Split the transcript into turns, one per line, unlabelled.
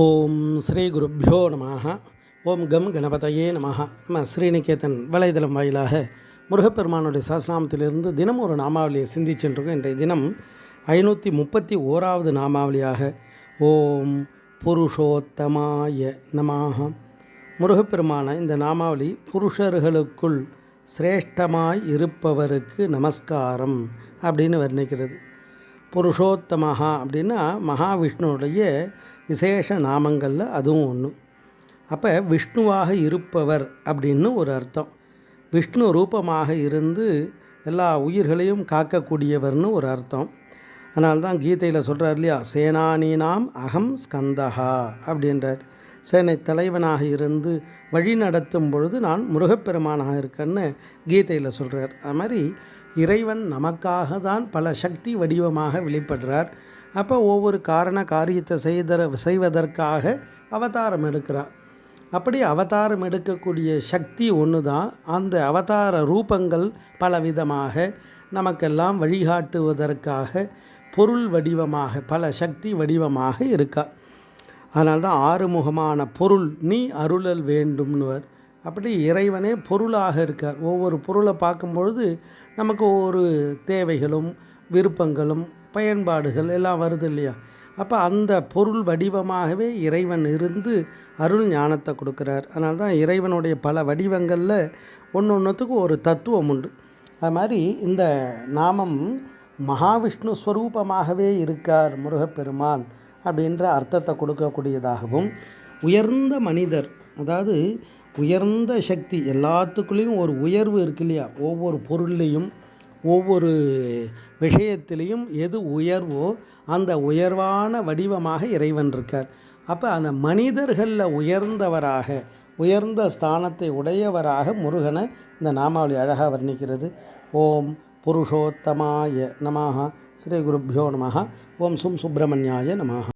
ஓம் ஸ்ரீ குருப்பியோ நம ஓம் கம் கணபதையே நம நம்ம ஸ்ரீநிகேதன் வலைதளம் வாயிலாக முருகப்பெருமானுடைய சஹஸ்ரநாமத்திலிருந்து தினம் ஒரு நாமாவளியை சிந்திச்சென்றிருக்கோம் இன்றைய தினம் ஐநூற்றி முப்பத்தி ஓராவது நாமாவளியாக ஓம் புருஷோத்தமாய நமாக முருகப்பெருமான இந்த நாமாவளி புருஷர்களுக்குள் சிரேஷ்டமாய் இருப்பவருக்கு நமஸ்காரம் அப்படின்னு வர்ணிக்கிறது. புருஷோத்தமஹா அப்படின்னா மகாவிஷ்ணுடைய விசேஷ நாமங்களில் அதுவும் ஒன்று அப்போ விஷ்ணுவாக இருப்பவர் அப்படின்னு ஒரு அர்த்தம். விஷ்ணு ரூபமாக இருந்து எல்லா உயிர்களையும் காக்கக்கூடியவர்னு ஒரு அர்த்தம். அதனால்தான் கீதையில் சொல்கிறார் இல்லையா சேனானீனாம் அகம் ஸ்கந்தஹா அப்படின்றார். சேனை தலைவனாக இருந்து வழி நடத்தும் பொழுது நான் முருகப்பெருமானாக இருக்கேன்னு கீதையில் சொல்கிறார் அது மாதிரி இறைவன் நமக்காக தான் பல சக்தி வடிவமாக வெளிப்படுறார். அப்போ ஒவ்வொரு காரண காரியத்தை செய்தர செய்வதற்காக அவதாரம் எடுக்கிறார். அப்படி அவதாரம் எடுக்கக்கூடிய சக்தி ஒன்று தான் அந்த அவதார ரூபங்கள் பலவிதமாக நமக்கெல்லாம் வழிகாட்டுவதற்காக பொருள் வடிவமாக பல சக்தி வடிவமாக இருக்கா. அதனால்தான் ஆறுமுகமான பொருள் நீ அருளல் வேண்டும்னுவர். அப்படி இறைவனே பொருளாக இருக்கார். ஒவ்வொரு பொருளை பார்க்கும்பொழுது நமக்கு ஒவ்வொரு தேவைகளும் விருப்பங்களும் பயன்பாடுகள் எல்லாம் வருது இல்லையா? அப்போ அந்த பொருள் வடிவமாகவே இறைவன் இருந்து அருள் ஞானத்தை கொடுக்குறார். அதனால தான் இறைவனுடைய பல வடிவங்களில் ஒன்று ஒன்றுத்துக்கும் ஒரு தத்துவம் உண்டு. அது மாதிரி இந்த நாமம் மகாவிஷ்ணு ஸ்வரூபமாகவே இருக்கார் முருகப்பெருமான். அப்படின்ற அர்த்தத்தை கொடுக்கக்கூடியதாகவும் உயர்ந்த மனிதர் அதாவது உயர்ந்த சக்தி எல்லாத்துக்குள்ளேயும் ஒரு உயர்வு இருக்கு இல்லையா? ஒவ்வொரு பொருள்லேயும் ஒவ்வொரு விஷயத்திலையும் எது உயர்வோ அந்த உயர்வான வடிவமாக இறைவன் இருக்கார். அப்போ அந்த மனிதர்களில் உயர்ந்தவராக உயர்ந்த ஸ்தானத்தை உடையவராக முருகனை இந்த நாமாவளி அழகாக வர்ணிக்கிறது. ஓம் புருஷோத்தமாய நமாக ஸ்ரீ குருப்பியோ நமாக ஓம் சும் சுப்பிரமணியாய நமாக